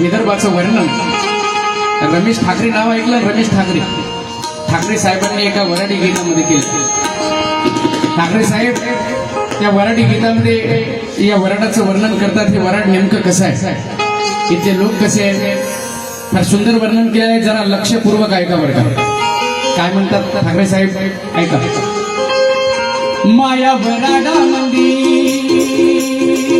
विदर्भाचं वर्णन. रमेश ठाकरे नाव ऐकलं? रमेश ठाकरे. ठाकरे साहेबांनी एका वराडी गीतामध्ये केलं. ठाकरे साहेब या वराडी गीतामध्ये या वराडाचं वर्णन करतात. हे वराड नेमकं कसं आहे? इथले लोक कसे आहेत? फार सुंदर वर्णन केलं आहे. जरा लक्षपूर्वक ऐका बरं का. काय म्हणतात ठाकरे साहेब? ऐका. माया वराडा मंदिर.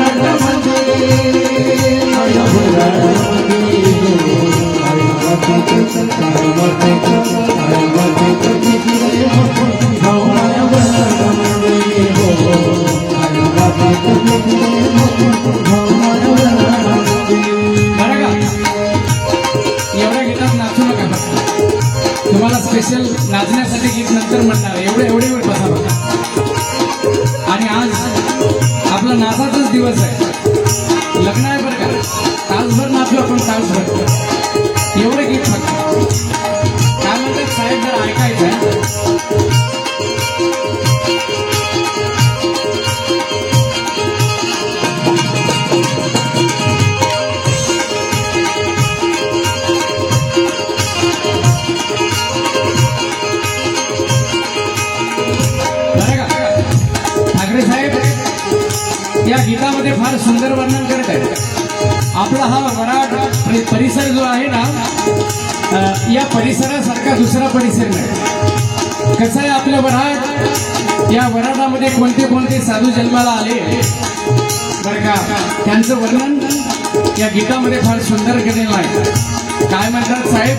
तासभर नाचलो आपण एवढे गीत फक्त त्यानंतर साहेब जर ऐकायचं साहेब या गीतामध्ये फार सुंदर वर्णन करत आहेत आपला हा वराड परि- परिसर जो आहे ना या परिसरासारखा दुसरा परिसर नाही. कसं आहे आपलं वराड या वराडामध्ये कोणते कोणते साधू जन्माला आले? बरं का? त्यांचं वर्णन या गीतामध्ये फार सुंदर केलेलं आहे. काय म्हणतात साहेब?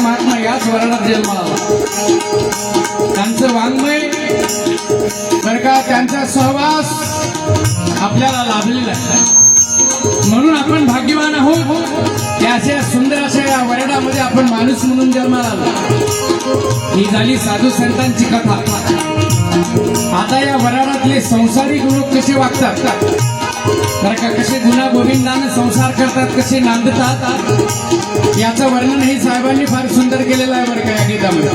महात्मा याच वर्णात जन्माला त्यांचं वाङ्मय बर का त्यांचा सहवास आपल्याला लाभलेला आहे. म्हणून आपण भाग्यवान आहोत. या अशा सुंदर अशा या वरडामध्ये आपण माणूस म्हणून जन्माला आलो. ही झाली साधू संतांची कथा. आता या वराडातले संसारिक लोक कसे वागतात? बर का कसे गुन्हा गोविंदानं संसार करतात कसे नांदतात? याचं वर्णन हे साहेबांनी फार सुंदर केलेलं आहे बरं का या गीतामध्ये.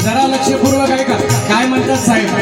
जरा लक्षपूर्वक आहे का काय म्हणतात साहेब?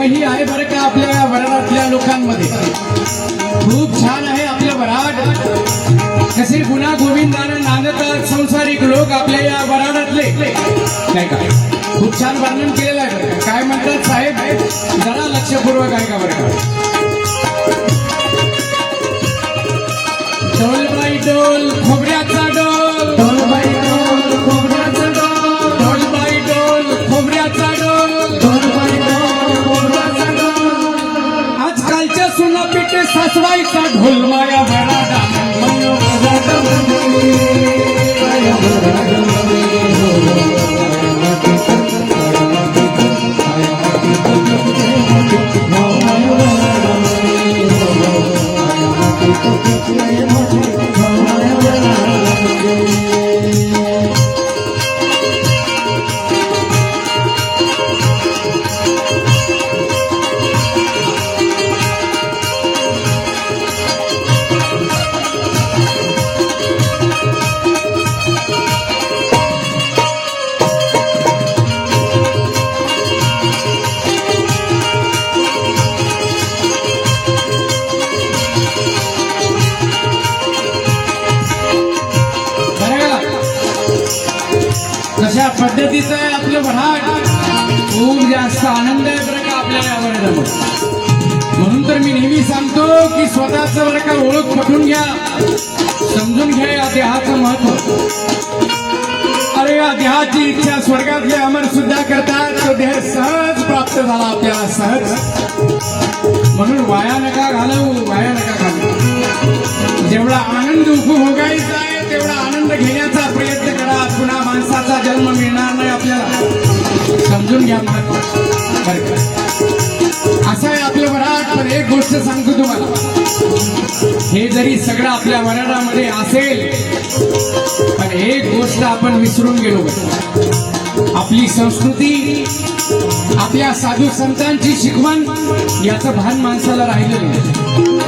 प्रेमही आहे बरं का आपल्या या वराडातल्या लोकांमध्ये. खूप छान आहे आपलं वराड. कसे गुन्हा गोविंदानं नांदतात संसारिक लोक आपल्या या वराडातले. नाही का? खूप छान वर्णन केलेलं आहे काय म्हणतात साहेब? जरा लक्षपूर्वक आहे का बरं का. डोल खोबऱ्याचा सुना ढोल माया भराडा कशा आहे आपलं भराट खूप जास्त आनंद आहे बरं का आपल्याला म्हणून तर मी नेहमी सांगतो की स्वतःच बरं का ओळख पटून घ्या. समजून घ्या या देहाचं महत्त्व. अरे या देहाची इच्छा स्वर्गातले अमर सुद्धा करतात. तो देह सहज प्राप्त झाला आपल्याला सहज. म्हणून वाया नका घालवू वाया नका घालवू. जेवढा आनंद उपभोगायचा आहे तेवढा आनंद घेण्याचा प्रयत्न माणसाचा जन्म मिळणार नाही आपल्याला. समजून घ्या महत्त्व असं आहे आपल्या वराड पण एक गोष्ट सांगतो तुम्हाला. हे जरी सगळं आपल्या वराडामध्ये असेल पण एक गोष्ट आपण विसरून गेलो. आपली संस्कृती आपल्या साधू संतांची शिकवण याचं भान माणसाला राहिलं नाही.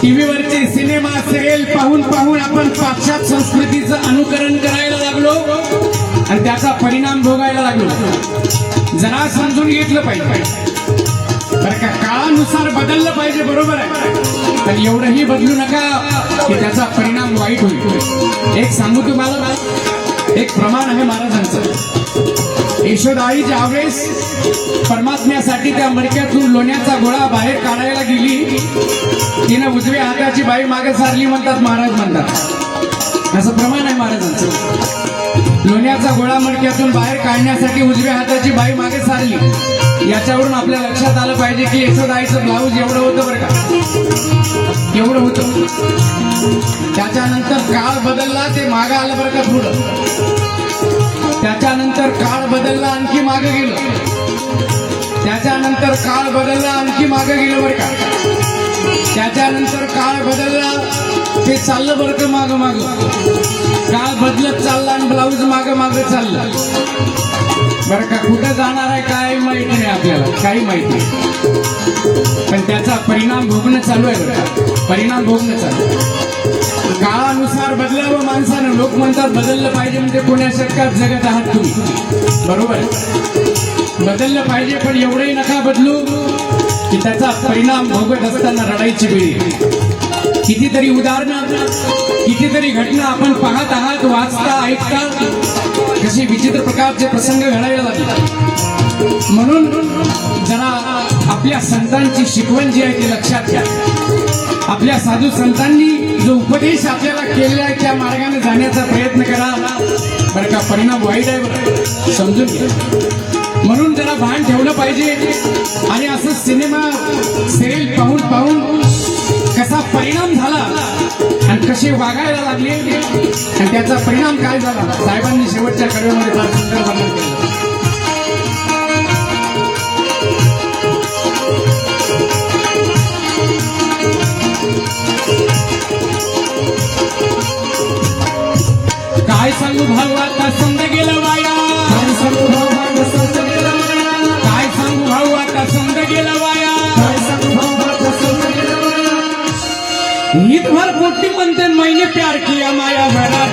टीव्हीवरचे सिनेमा सिरियल पाहून पाहून आपण पाश्चात संस्कृतीचं अनुकरण परिणाम भोगायला लागलो. जरा समजून घेतलं पाहिजे. बरं का काळानुसार बदललं पाहिजे बरोबर आहे. पण एवढंही बदलू नका की त्याचा परिणाम वाईट होईल. एक सांगू तुम्हाला एक प्रमाण आहे महाराजांचं. यशोदाई ज्यावेळेस परमात्म्यासाठी त्या मडक्यातून लोण्याचा गोळा बाहेर काढायला गेली तिनं उजव्या हाताची बाई मागे सारली म्हणतात महाराज म्हणतात. असं प्रमाण आहे महाराजांचं. लोण्याचा गोळा मडक्यातून बाहेर काढण्यासाठी उजव्या हाताची बाई मागे सारली. याच्यावरून आपल्या लक्षात आलं पाहिजे की यशोदाईचं ब्लाऊज एवढं होतं बरं का? एवढं होतं. त्याच्यानंतर काळ बदलला ते मागं आलं बरं का पुढं. त्याच्यानंतर काळ बदलला आणखी मागे गेलं. त्याच्यानंतर काळ बदलला आणखी मागे गेलं बरं का? त्याच्यानंतर काळ बदलला ते चाललं बरं का माग माग काल बदलत चालला आणि ब्लाऊज माग माग चाललं बरं का कुठं जाणार आहे काय माहिती नाही आपल्याला काही माहिती नाही. पण त्याचा परिणाम भोगणं चालू आहे बरं परिणाम भोगणं चालू आहे. काळानुसार बदलावं माणसानं लोक म्हणतात बदललं पाहिजे म्हणजे पुण्या शतकात जगत आहात तुम्ही बरोबर बदललं पाहिजे पण एवढंही नका बदलू की त्याचा परिणाम भोगत असताना रडायची वेळ येईल. कितीतरी उदाहरणं कितीतरी घटना आपण पाहत आहात वाचता ऐकता. कसे विचित्र प्रकारचे प्रसंग घडायला लागले. म्हणून जरा आपल्या संतांची शिकवण जी आहे ती लक्षात घ्या. आपल्या साधू संतांनी जो उपदेश आपल्याला केलेला आहे त्या मार्गाने जाण्याचा प्रयत्न करा. बरं का परिणाम वाईट आहे समजून घ्या. म्हणून जरा भान ठेवलं पाहिजे. आणि असं सिनेमा सिरियल पाहून पाहून कसा परिणाम झाला आणि कसे वागायला लागले आणि त्याचा परिणाम काय झाला? साहेबांनी शेवटच्या कडव्यामध्ये फार सुंदर वर्णन केलं. काय सांगू भाऊ आता समज गेलं वाया. प्यार किया माया भरा